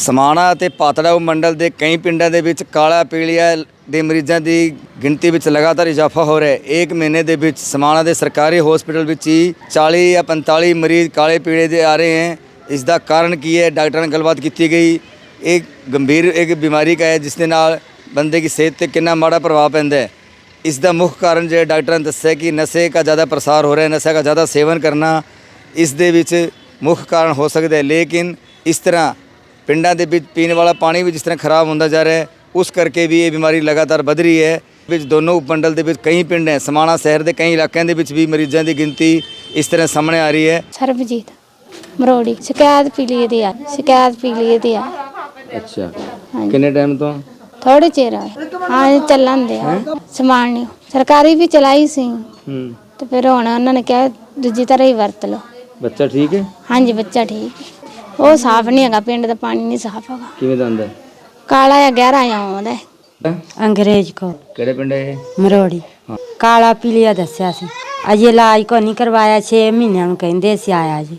ਸਮਾਣਾ ਅਤੇ ਪਾਤੜਾ ਮੰਡਲ ਦੇ ਕਈ ਪਿੰਡਾਂ ਦੇ ਵਿੱਚ ਕਾਲਾ ਪੀਲੀਆ ਦੇ ਮਰੀਜ਼ਾਂ ਦੀ ਗਿਣਤੀ ਵਿੱਚ ਲਗਾਤਾਰ ਇਜ਼ਾਫਾ ਹੋ ਰਿਹਾ ਹੈ। ਇੱਕ ਮਹੀਨੇ ਦੇ ਵਿੱਚ ਸਮਾਣਾ ਦੇ ਸਰਕਾਰੀ ਹਸਪੀਟਲ ਵਿੱਚ ਹੀ 40 ਜਾਂ 45 ਮਰੀਜ਼ ਕਾਲੇ ਪੀਲੇ ਦੇ ਆ ਰਹੇ ਹਨ। ਇਸ ਦਾ ਕਾਰਨ ਕੀ ਹੈ? ਡਾਕਟਰਾਂ ਨਾਲ ਗੱਲਬਾਤ ਕੀਤੀ ਗਈ। ਇਹ ਗੰਭੀਰ ਇੱਕ ਬਿਮਾਰੀ ਕਾ ਹੈ ਜਿਸ ਦੇ ਨਾਲ ਬੰਦੇ ਦੀ ਸਿਹਤ ਤੇ ਕਿੰਨਾ ਮਾੜਾ ਪ੍ਰਭਾਵ ਪੈਂਦਾ ਹੈ। ਇਸ ਦਾ ਮੁੱਖ ਕਾਰਨ ਜਿਹੜਾ ਡਾਕਟਰਾਂ ਨੇ ਦੱਸਿਆ ਕਿ ਨਸ਼ੇ ਦਾ ਜ਼ਿਆਦਾ ਪ੍ਰਸਾਰ ਹੋ ਰਿਹਾ ਹੈ, ਨਸ਼ੇ ਦਾ ਜ਼ਿਆਦਾ ਸੇਵਨ ਕਰਨਾ ਇਸ ਦੇ ਵਿੱਚ ਮੁੱਖ ਕਾਰਨ ਹੋ ਸਕਦਾ ਹੈ। ਲੇਕਿਨ ਇਸ ਤਰ੍ਹਾਂ ਪਿੰਡਾਂ ਦੇ ਵਿੱਚ ਪੀਣ ਵਾਲਾ ਪਾਣੀ ਵੀ ਜਿਸ ਤਰ੍ਹਾਂ ਖਰਾਬ ਹੁੰਦਾ ਜਾ ਰਿਹਾ ਹੈ ਉਸ ਕਰਕੇ ਵੀ ਇਹ ਬਿਮਾਰੀ ਲਗਾਤਾਰ ਵਧ ਰਹੀ ਹੈ। ਵਿੱਚ ਦੋਨੋਂ ਉਪਮੰਡਲ ਦੇ ਵਿੱਚ ਕਈ ਪਿੰਡ ਹੈ ਸਮਾਣਾ ਸ਼ਹਿਰ ਦੇ ਕਈ ਇਲਾਕਿਆਂ ਦੇ ਵਿੱਚ ਵੀ ਮਰੀਜ਼ਾਂ ਦੀ ਗਿਣਤੀ ਇਸ ਤਰ੍ਹਾਂ ਸਾਹਮਣੇ ਆ ਰਹੀ ਹੈ। ਸਰਬਜੀਤ ਮਰੋੜੀ ਸ਼ਿਕਾਇਤ ਪੀਲੀਏ ਦੀ ਆ ਸ਼ਿਕਾਇਤ ਪੀਲੀਏ ਦੀ ਆ। ਅੱਛਾ। ਕਿੰਨੇ ਟਾਈਮ ਤੋਂ? ਥੋੜੇ ਚਿਰ ਆ। ਹਾਂ ਚੱਲਣ ਦੇ ਆ। ਸਮਾਨ ਨਹੀਂ। ਸਰਕਾਰੀ ਵੀ ਚਲਾਈ ਸੀ। ਹੂੰ। ਤੇ ਫਿਰ ਹੁਣ ਉਹਨਾਂ ਨੇ ਕਿਹਾ ਦੂਜੀ ਤਰ੍ਹਾਂ ਹੀ ਵਰਤ ਲਓ। ਬੱਚਾ ਠੀਕ ਹੈ? ਹਾਂਜੀ ਬੱਚਾ ਠੀਕ। ਹੈ ਉਹ ਸਾਫ਼ ਨਹੀਂ ਹੈਗਾ ਪਿੰਡ ਦਾ ਪਾਣੀ ਨਹੀਂ ਸਾਫ਼ ਹੈਗਾ। ਕਿਵੇਂ ਦਾ ਕਾਲਾ ਜਾਂ ਗਹਿਰਾ ਜਾਂ ਆਉਂਦਾ ਹੈ। ਹੈ? ਅੰਗਰੇਜ਼ ਕੋ। ਕਿਹੜੇ ਪਿੰਡ ਹੈ ਇਹ? ਮਰੋੜੀ। ਹਾਂ। ਕਾਲਾ ਪੀਲੀਆ ਦੱਸਿਆ ਸੀ। ਅਜੇ ਇਲਾਜ ਕੋ ਨਹੀਂ ਕਰਵਾਇਆ 6 ਮਹੀਨਿਆਂ ਨੂੰ ਕਹਿੰਦੇ ਸੀ ਆਇਆ ਜੀ।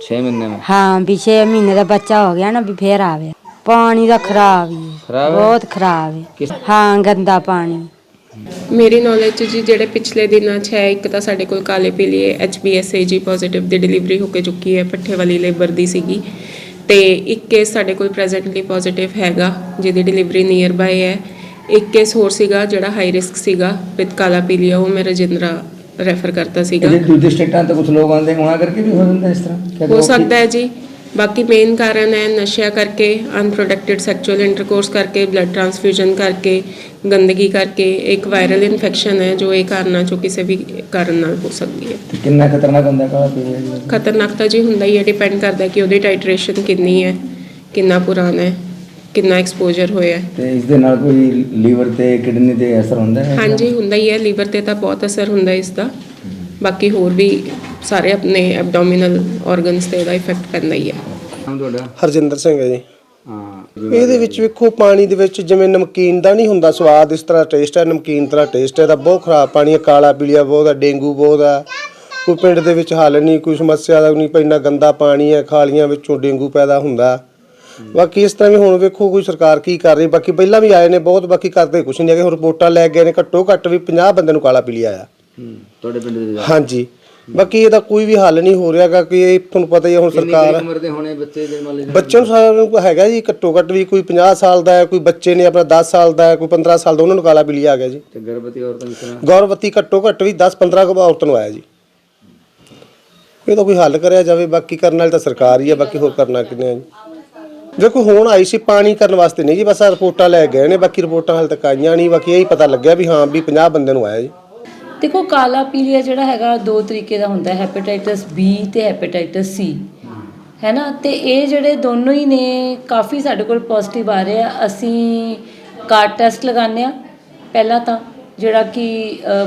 6 ਮਹੀਨੇ में ਹਾਂ ਵੀ 6 ਮਹੀਨੇ ਦਾ ਬੱਚਾ ਹੋ ਗਿਆ ਨਾ ਵੀ ਫੇਰ ਆਵੇ। ਪਾਣੀ ਦਾ ਖਰਾਬ ਹੀ ਹੈ। ਖਰਾਬ ਹੈ? ਬਹੁਤ ਖਰਾਬ ਹੈ। ਕਿਸ ਹਾਂ ਗੰਦਾ ਪਾਣੀ। ਮੇਰੀ ਨੌਲੇਜ 'ਚ ਜੀ ਜਿਹੜੇ ਪਿਛਲੇ ਦਿਨਾਂ 'ਚ ਹੈ ਇੱਕ ਤਾਂ ਸਾਡੇ ਕੋਲ ਕਾਲੇ ਪੀਲੀਏ ਐਚਬੀਐਸਏਜੀ ਪੋਜ਼ਿਟਿਵ ਦੀ ਡਿਲੀਵਰੀ ਹੋ ਕੇ ਚੁੱਕੀ ਹੈ ਪੱਠੇ ਵਾਲੀ ਲੇਬਰ ਦੀ ਸੀਗੀ। ਤੇ ਇੱਕ ਕੇਸ ਸਾਡੇ ਕੋਲ ਪ੍ਰੈਜ਼ੈਂਟਲੀ ਪੋਜ਼ਿਟਿਵ ਹੈਗਾ ਜਿਹਦੀ ਡਿਲੀਵਰੀ ਨੀਅਰ ਬਾਏ ਹੈ। ਇੱਕ ਕੇਸ ਹੋਰ ਸੀਗਾ ਜਿਹੜਾ ਹਾਈ ਰਿਸਕ ਸੀਗਾ ਵਿਦ ਕਾਲਾ ਪੀਲੀਆ ਉਹ ਮੈਂ ਰਜਿੰਦਰਾ ਰੈਫਰ ਕਰਤਾ ਸੀਗਾ। ਇਹਦੇ ਦੂਜੇ ਸਟੇਟਾਂ ਤੋਂ ਕੁਝ ਲੋਕ ਆਉਂਦੇ ਉਹਨਾਂ ਕਰਕੇ ਵੀ ਹੋ ਜਾਂਦਾ ਇਸ ਤਰ੍ਹਾਂ? ਹੋ ਸਕਦਾ ਹੈ ਜੀ। ਬਾਕੀ ਮੇਨ ਕਾਰਨ ਹੈ ਨਸ਼ਿਆਂ ਕਰਕੇ ਅਨਪ੍ਰੋਟੈਕਟਡ ਸੈਕਚੁਅਲ ਇੰਟਰਕੋਰਸ ਕਰਕੇ ਬਲੱਡ ਟ੍ਰਾਂਸਫਿਊਜ਼ਨ ਕਰਕੇ ਗੰਦਗੀ ਕਰਕੇ ਇੱਕ ਵਾਇਰਲ ਇਨਫੈਕਸ਼ਨ ਹੈ ਜੋ ਇਹ ਕਾਰਨਾਂ ਚੋਂ ਕਿਸੇ ਵੀ ਕਾਰਨ ਨਾਲ ਹੋ ਸਕਦੀ ਹੈ। ਕਿੰਨਾ ਖਤਰਨਾਕ ਹੁੰਦਾ ਕਾਲਾ ਪੀਲੀਆ ਜੀ ਖਤਰਨਾਕ ਤਾਂ ਜੀ ਹੁੰਦਾ ਹੀ ਹੈ ਡਿਪੈਂਡ ਕਰਦਾ ਕਿ ਉਹਦੀ ਟਾਈਟ੍ਰੇਸ਼ਨ ਕਿੰਨੀ ਹੈ ਕਿੰਨਾ ਪੁਰਾਣਾ ਹੈ ਕਿੰਨਾ ਐਕਸਪੋਜ਼ਰ ਹੋਇਆ ਹੈ। ਤੇ ਇਸ ਦੇ ਨਾਲ ਕੋਈ ਲੀਵਰ ਤੇ ਕਿਡਨੀ ਤੇ ਅਸਰ ਹੁੰਦਾ ਹੈ? ਹਾਂਜੀ ਹੁੰਦਾ ਹੀ ਹੈ ਲੀਵਰ ਤੇ ਤਾਂ ਬਹੁਤ ਅਸਰ ਹੁੰਦਾ ਹੈ ਇਸ ਦਾ। ਬਾਕੀ ਹੋਰ ਵੀ ਸਾਰੇ ਆਪਣੇ ਐਬਡੋਮੀਨਲ ਆਰਗਨਸ ਤੇ ਇਹਦਾ ਇਫੈਕਟ ਪੈਂਦਾ ਹੀ ਹੈ ਨਾਮ ਤੁਹਾਡਾ? ਹਰਜਿੰਦਰ ਸਿੰਘ ਹੈ ਜੀ। ਹਾਂ ਇਹਦੇ ਵਿੱਚ ਵੇਖੋ ਪਾਣੀ ਦੇ ਵਿੱਚ ਜਿਵੇਂ ਨਮਕੀਨ ਦਾ ਨਹੀਂ ਹੁੰਦਾ ਸਵਾਦ ਇਸ ਤਰ੍ਹਾਂ ਟੇਸਟ ਹੈ ਨਮਕੀਨ ਤਰ੍ਹਾਂ ਟੇਸਟ ਹੈ ਇਹਦਾ ਬਹੁਤ ਖਰਾਬ ਪਾਣੀ ਹੈ ਕਾਲਾ ਪੀਲੀਆ ਬਹੁਤ ਹੈ ਡੇਂਗੂ ਬਹੁਤ ਹੈ। ਕੋਈ ਪਿੰਡ ਦੇ ਵਿੱਚ ਹੱਲ ਨਹੀਂ ਕੋਈ ਸਮੱਸਿਆ ਦਾ ਨਹੀਂ ਪੈਂਦਾ ਗੰਦਾ ਪਾਣੀ ਹੈ ਖਾਲੀਆਂ ਵਿੱਚੋਂ ਡੇਂਗੂ ਪੈਦਾ ਹੁੰਦਾ। ਬਾਕੀ ਇਸ ਤਰ੍ਹਾਂ ਵੀ ਹੁਣ ਵੇਖੋ ਕੋਈ ਸਰਕਾਰ ਕੀ ਕਰ ਰਹੀ ਬਾਕੀ ਪਹਿਲਾਂ ਵੀ ਆਏ ਨੇ ਬਹੁਤ ਬਾਕੀ ਕਰਦੇ ਕੁਛ ਨਹੀਂ ਹੈਗੇ ਹੁਣ ਰਿਪੋਰਟਾਂ ਲੈ ਗਏ ਨੇ ਘੱਟੋ ਘੱਟ ਵੀ 50 ਬੰਦੇ ਨੂੰ ਕਾਲਾ ਪੀਲੀਆ ਆਇਆ। ਤੁਹਾਡੇ ਪਿੰਡ ਦੇ ਹਾਂਜੀ। ਬਾਕੀ ਇਹਦਾ ਕੋਈ ਵੀ ਹੱਲ ਨਹੀਂ ਹੋ ਰਿਹਾਗਾ ਕਿ ਇਹ ਤੁਹਾਨੂੰ ਪਤਾ ਹੀ ਹੈ ਹੁਣ ਸਰਕਾਰ ਉਮਰ ਦੇ ਹੋਣੇ ਬੱਚੇ ਦੇ ਮੰਨ ਲਓ? ਬੱਚਿਆਂ ਨੂੰ ਸਾਰਿਆਂ ਨੂੰ ਹੈਗਾ ਜੀ ਘੱਟੋ ਘੱਟ ਵੀ ਕੋਈ 50 ਸਾਲ ਦਾ ਹੈ ਕੋਈ ਬੱਚੇ ਨੇ ਆਪਣਾ 10 ਸਾਲ ਦਾ ਹੈ ਕੋਈ 15 ਸਾਲ ਦਾ ਉਹਨਾਂ ਨੂੰ ਕਾਲਾ ਪੀਲੀਆ ਆ ਗਿਆ ਜੀ। ਤੇ ਗਰਭਵਤੀ ਔਰਤਾਂ ਤਰ੍ਹਾਂ? ਗੌਰਵਤੀ ਘੱਟੋ ਘੱਟ ਵੀ 10 15 ਕੁ ਔਰਤਾਂ ਨੂੰ ਆਇਆ ਜੀ। ਇਹ ਤਾਂ ਕੋਈ ਹੱਲ ਕਰਿਆ ਜਾਵੇ ਬਾਕੀ ਕਰਨ ਵਾਲੀ ਤਾਂ ਸਰਕਾਰ ਹੀ ਹੈ ਬਾਕੀ ਹੋਰ ਕਰਨਾ ਕਿੰਨੇ ਆ ਜੀ। ਦੇਖੋ ਹੁਣ ਆਈ ਸੀ ਪਾਣੀ ਕਰਨ ਵਾਸਤੇ ਨਹੀਂ ਜੀ ਬਸ ਰਿਪੋਰਟਾਂ ਲੈ ਗਏ ਨੇ ਬਾਕੀ ਰਿਪੋਰਟਾਂ ਹਾਲੇ ਤੱਕ ਆਈਆਂ ਨਹੀਂ ਬਾਕੀ ਇਹ ਹੀ ਪਤਾ ਲੱਗਿਆ ਵੀ ਹਾਂ ਵੀ 50 ਬੰਦੇ ਨੂੰ ਆਇਆ ਜੀ। ਦੇਖੋ, ਕਾਲਾ ਪੀਲੀਆ ਜਿਹੜਾ ਹੈਗਾ, ਦੋ ਤਰੀਕੇ ਦਾ ਹੁੰਦਾ ਹੈ। ਹੈਪੇਟਾਈਟਸ ਬੀ ਤੇ ਹੈਪੇਟਾਈਟਸ ਸੀ ਹੈ ਨਾ? ਤੇ ਇਹ ਜਿਹੜੇ ਦੋਨੋਂ ਹੀ ਨੇ, ਕਾਫੀ ਸਾਡੇ ਕੋਲ ਪੋਜ਼ਿਟਿਵ ਆ ਰਹੇ ਆ। ਅਸੀਂ ਕਾਰਡ ਟੈਸਟ ਲਗਾਉਂਦੇ ਆ ਪਹਿਲਾਂ ਤਾਂ ਜਿਹੜਾ ਕਿ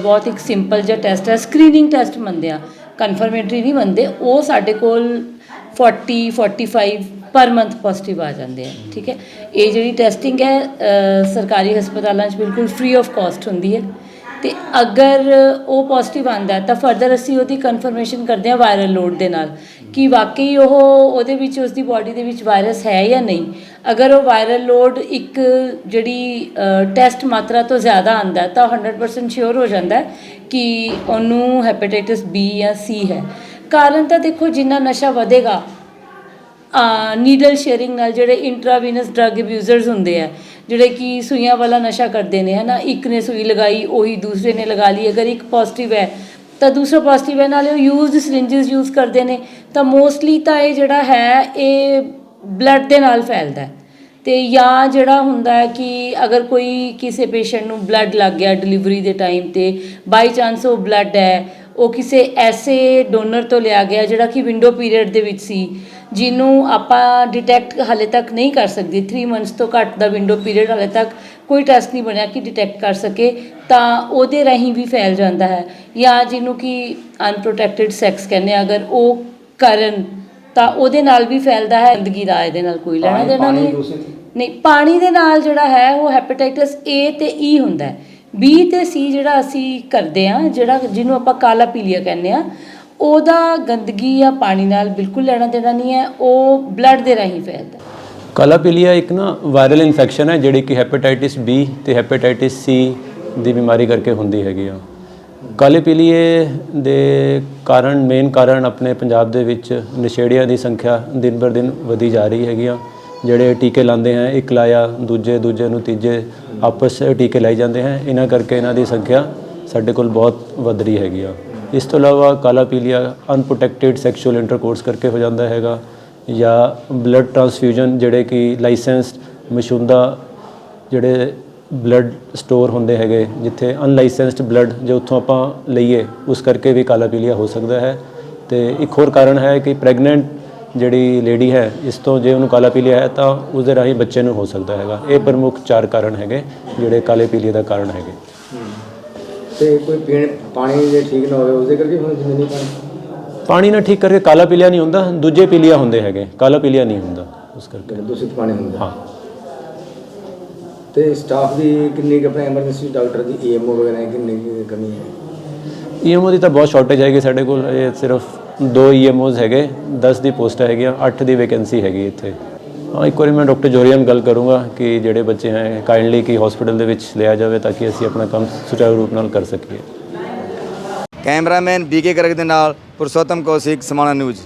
ਬਹੁਤ ਇੱਕ ਸਿੰਪਲ ਜਿਹਾ ਟੈਸਟ ਹੈ। ਸਕਰੀਨਿੰਗ ਟੈਸਟ ਮੰਨਦੇ ਆ ਕਨਫਰਮੇਟਰੀ ਨਹੀਂ ਮੰਨਦੇ। ਉਹ ਸਾਡੇ ਕੋਲ 40 45 ਪਰ ਮੰਥ ਪੋਜ਼ਿਟਿਵ ਆ ਜਾਂਦੇ ਆ। ਠੀਕ ਹੈ? ਇਹ ਜਿਹੜੀ ਟੈਸਟਿੰਗ ਹੈ ਸਰਕਾਰੀ ਹਸਪਤਾਲਾਂ 'ਚ ਬਿਲਕੁਲ ਫ੍ਰੀ ਆਫ ਕਾਸਟ ਹੁੰਦੀ ਹੈ। ਤੇ ਅਗਰ ਉਹ ਪੋਜ਼ਿਟਿਵ ਆਂਦਾ ਤਾਂ ਫਰਦਰ ਅਸੀਂ ਉਹਦੀ ਕਨਫਰਮੇਸ਼ਨ ਕਰਦੇ ਹਾਂ ਵਾਇਰਲ ਲੋਡ ਦੇ ਨਾਲ ਕਿ ਵਾਕਈ ਉਹ ਉਹਦੇ ਵਿੱਚ, ਉਸਦੀ ਬਾਡੀ ਦੇ ਵਿੱਚ ਵਾਇਰਸ ਹੈ ਜਾਂ ਨਹੀਂ। ਅਗਰ ਉਹ ਵਾਇਰਲ ਲੋਡ ਇੱਕ ਜਿਹੜੀ ਟੈਸਟ ਮਾਤਰਾ ਤੋਂ ਜ਼ਿਆਦਾ ਆਂਦਾ ਤਾਂ 100% ਸ਼ੋਰ ਹੋ ਜਾਂਦਾ ਕਿ ਉਹਨੂੰ ਹੈਪੇਟਾਈਟਿਸ ਬੀ ਜਾਂ ਸੀ ਹੈ। ਕਾਰਨ ਤਾਂ ਦੇਖੋ, ਜਿੰਨਾ ਨਸ਼ਾ ਵਧੇਗਾ ਨੀਡਲ ਸ਼ੇਅਰਿੰਗ ਨਾਲ ਜਿਹੜੇ ਇੰਟਰਾਵੀਨਸ ਡਰੱਗ ਅਬਿਊਜ਼ਰਸ ਹੁੰਦੇ ਆ, ਜਿਹੜੇ ਕਿ ਸੂਈਆਂ ਵਾਲਾ ਨਸ਼ਾ ਕਰਦੇ ਨੇ, ਹਨਾ, ਇੱਕ ਨੇ ਸੂਈ ਲਗਾਈ, ਉਹੀ ਦੂਸਰੇ ਨੇ ਲਗਾ ਲਈ, ਅਗਰ ਇੱਕ ਪੋਜ਼ਿਟਿਵ ਹੈ, ਤਾਂ ਦੂਸਰਾ ਪੋਜ਼ਿਟਿਵ ਹੈ, ਨਾਲੇ ਉਹ ਯੂਜ਼ਡ ਸਿਰਿੰਜਸ ਯੂਜ਼ ਕਰਦੇ ਨੇ, ਤਾਂ ਮੋਸਟਲੀ ਤਾਂ ਇਹ ਜਿਹੜਾ ਹੈ, ਇਹ ਬਲੱਡ ਦੇ ਨਾਲ ਫੈਲਦਾ ਹੈ। ਤੇ ਜਾਂ ਜਿਹੜਾ ਹੁੰਦਾ ਹੈ ਕਿ ਅਗਰ ਕੋਈ ਕਿਸੇ ਪੇਸ਼ੈਂਟ ਨੂੰ ਬਲੱਡ ਲੱਗ ਗਿਆ ਡਿਲੀਵਰੀ ਦੇ ਟਾਈਮ ਤੇ ਬਾਈ ਚਾਂਸ ਉਹ ਬਲੱਡ ਹੈ ਉਹ ਕਿਸੇ ਐਸੇ ਡੋਨਰ ਤੋਂ ਲਿਆ ਗਿਆ ਜਿਹੜਾ ਕਿ ਵਿੰਡੋ ਪੀਰੀਅਡ ਦੇ ਵਿੱਚ ਸੀ ਜਿਹਨੂੰ ਆਪਾਂ ਡਿਟੈਕਟ ਹਾਲੇ ਤੱਕ ਨਹੀਂ ਕਰ ਸਕਦੇ। 3 ਮੰਥਸ ਤੋਂ ਘੱਟ ਦਾ ਵਿੰਡੋ ਪੀਰੀਅਡ ਹਾਲੇ ਤੱਕ ਕੋਈ ਟੈਸਟ ਨਹੀਂ ਬਣਿਆ ਕਿ ਡਿਟੈਕਟ ਕਰ ਸਕੇ ਤਾਂ ਉਹਦੇ ਰਾਹੀਂ ਵੀ ਫੈਲ ਜਾਂਦਾ ਹੈ। ਜਾਂ ਜਿਹਨੂੰ ਕਿ ਅਨਪ੍ਰੋਟੈਕਟਿਡ ਸੈਕਸ ਕਹਿੰਦੇ ਆ ਅਗਰ ਉਹ ਕਰਨ ਤਾਂ ਉਹਦੇ ਨਾਲ ਵੀ ਫੈਲਦਾ ਹੈ। ਗੰਦਗੀ ਦਾ ਇਹਦੇ ਨਾਲ ਕੋਈ ਲੈਣਾ ਦੇਣਾ ਨਹੀਂ। ਨਹੀਂ ਪਾਣੀ ਦੇ ਨਾਲ ਜਿਹੜਾ ਹੈ ਉਹ ਹੈਪੇਟਾਈਟਸ A ਤੇ E ਹੁੰਦਾ ਹੈ। ਬੀ ਤੇ ਸੀ ਜਿਹੜਾ ਅਸੀਂ ਕਰਦੇ ਆ ਜਿਹੜਾ ਜਿਹਨੂੰ ਆਪਾਂ ਕਾਲਾ ਪੀਲੀਆ ਕਹਿੰਦੇ ਆ ਉਹਦਾ ਗੰਦਗੀ ਜਾਂ ਪਾਣੀ ਨਾਲ ਬਿਲਕੁਲ ਲੈਣਾ ਦੇਣਾ ਨਹੀਂ ਹੈ, ਉਹ ਬਲੱਡ ਦੇ ਰਾਹੀਂ ਫੈਲਦਾ ਕਾਲਾ ਪੀਲੀਆ ਇੱਕ ਨਾ ਵਾਇਰਲ ਇਨਫੈਕਸ਼ਨ ਹੈ, ਜਿਹੜੀ ਕਿ ਹੈਪੇਟਾਈਟਿਸ ਬੀ ਤੇ ਹੈਪੇਟਾਈਟਿਸ ਸੀ ਦੀ ਬਿਮਾਰੀ ਕਰਕੇ ਹੁੰਦੀ ਹੈਗੀ ਆ। ਕਾਲੇ ਪੀਲੀਏ ਦੇ ਕਾਰਨ ਮੇਨ ਕਾਰਨ ਆਪਣੇ ਪੰਜਾਬ ਦੇ ਵਿੱਚ ਨਸ਼ੇੜੀਆਂ ਦੀ ਸੰਖਿਆ ਦਿਨ ਬਰ ਦਿਨ ਵਧੀ ਜਾ ਰਹੀ ਹੈਗੀ ਆ। ਜਿਹੜੇ ਟੀਕੇ ਲਾਉਂਦੇ ਹੈ ਇੱਕ ਲਾਇਆ, ਦੂਜੇ ਦੂਜੇ ਨੂੰ ਤੀਜੇ ਆਪਸ 'ਚ ਟੀਕੇ ਲਾਈ ਜਾਂਦੇ ਹੈ ਇਹਨਾਂ ਕਰਕੇ ਇਹਨਾਂ ਦੀ ਸੰਖਿਆ ਸਾਡੇ ਕੋਲ ਬਹੁਤ ਵੱਧ ਰਹੀ ਹੈਗੀ ਆ। ਇਸ ਤੋਂ ਇਲਾਵਾ ਕਾਲਾ ਕਾਲਾਪੀਲੀਆ ਅਨਪ੍ਰੋਟੈਕਟਿਡ ਸੈਕਸ਼ੂਅਲ ਇੰਟਰਕੋਰਸ ਕਰਕੇ ਹੋ ਜਾਂਦਾ ਹੈਗਾ ਜਾਂ ਬਲੱਡ ਟ੍ਰਾਂਸਫਿਊਜ਼ਨ ਜਿਹੜੇ ਕਿ ਲਾਇਸੈਂਸਡ ਮਸ਼ੁੰਦਾ ਜਿਹੜੇ ਬਲੱਡ ਸਟੋਰ ਹੁੰਦੇ ਹੈਗੇ, ਜਿੱਥੇ ਅਨਲਾਇਸੈਂਸਡ ਬਲੱਡ ਜੇ ਉੱਥੋਂ ਆਪਾਂ ਲਈਏ, ਉਸ ਕਰਕੇ ਵੀ ਕਾਲਾ ਪੀਲੀਆ ਹੋ ਸਕਦਾ ਹੈ। ਤੇ ਇੱਕ ਹੋਰ ਕਾਰਨ ਹੈ ਕਿ ਪ੍ਰੈਗਨੈਂਟ ਜਿਹੜੀ ਲੇਡੀ ਹੈ ਇਸ ਤੋਂ ਜੇ ਉਹਨੂੰ ਕਾਲਾ ਪੀਲੀਆ ਹੈ ਤਾਂ ਉਸ ਦੇ ਰਾਹੀਂ ਬੱਚੇ ਨੂੰ ਹੋ ਸਕਦਾ ਹੈਗਾ। ਇਹ ਪ੍ਰਮੁੱਖ ਚਾਰ ਕਾਰਨ ਹੈਗੇ ਜਿਹੜੇ ਕਾਲੇ ਪੀਲੀਏ ਦਾ ਕਾਰਨ ਹੈਗੇ। ਤੇ ਕੋਈ ਪੀਣ ਪਾਣੀ ਜੇ ਠੀਕ ਨਾ ਹੋਵੇ ਉਸਦੇ ਕਰਕੇ ਹੁਣ ਜ਼ਮੀਨੀ ਪਾਣੀ? ਪਾਣੀ ਨਾਲ ਠੀਕ ਕਰਕੇ ਕਾਲਾ ਪੀਲੀਆ ਨਹੀਂ ਹੁੰਦਾ ਦੂਜੇ ਪੀਲੀਆ ਹੁੰਦੇ ਹੈਗੇ। ਕਾਲਾ ਪੀਲੀਆ ਨਹੀਂ ਹੁੰਦਾ ਉਸ ਕਰਕੇ। ਦੂਸ਼ਿਤ ਪਾਣੀ ਹੁੰਦਾ। ਹਾਂ। ਤੇ ਸਟਾਫ ਦੀ ਕਿੰਨੀ ਕੁ ਆਪਣੇ ਐਮਰਜੈਂਸੀ ਡਾਕਟਰ ਦੀ ਈਐਮਓ ਵਗੈਰਾ ਦੀ ਕਿੰਨੀ ਕਮੀ ਹੈ? ਈਐਮਓ ਦੀ ਤਾਂ ਬਹੁਤ ਸ਼ਾਰਟੇਜ ਹੈਗੀ ਸਾਡੇ ਕੋਲ ਇਹ ਸਿਰਫ ਦੋ ਈਐਮਓਜ਼ ਹੈਗੇ 10 ਦੀ ਪੋਸਟ ਹੈਗੀਆਂ 8 ਦੀ ਵੈਕੈਂਸੀ ਹੈਗੀ ਇੱਥੇ। ਹਾਂ, ਇੱਕ ਵਾਰੀ ਮੈਂ ਡਾਕਟਰ ਜੋਰੀਆ ਨਾਲ ਗੱਲ ਕਰੂੰਗਾ ਕਿ ਜਿਹੜੇ ਬੱਚੇ ਹੈ ਕਾਈਂਡਲੀ ਕਿ ਹਸਪੀਟਲ ਦੇ ਵਿੱਚ ਲਿਆ ਜਾਵੇ ਤਾਂ ਕਿ ਅਸੀਂ ਆਪਣਾ ਕੰਮ ਸੁਚਾਰੂ ਰੂਪ ਨਾਲ ਕਰ ਸਕੀਏ। ਕੈਮਰਾਮੈਨ ਬੀਕੇ ਕਰਕ ਦੇ ਨਾਲ ਪੁਰਸ਼ੋਤਮ ਕੌਸ਼ਿਕ, ਸਮਾਣਾ ਨਿਊਜ਼।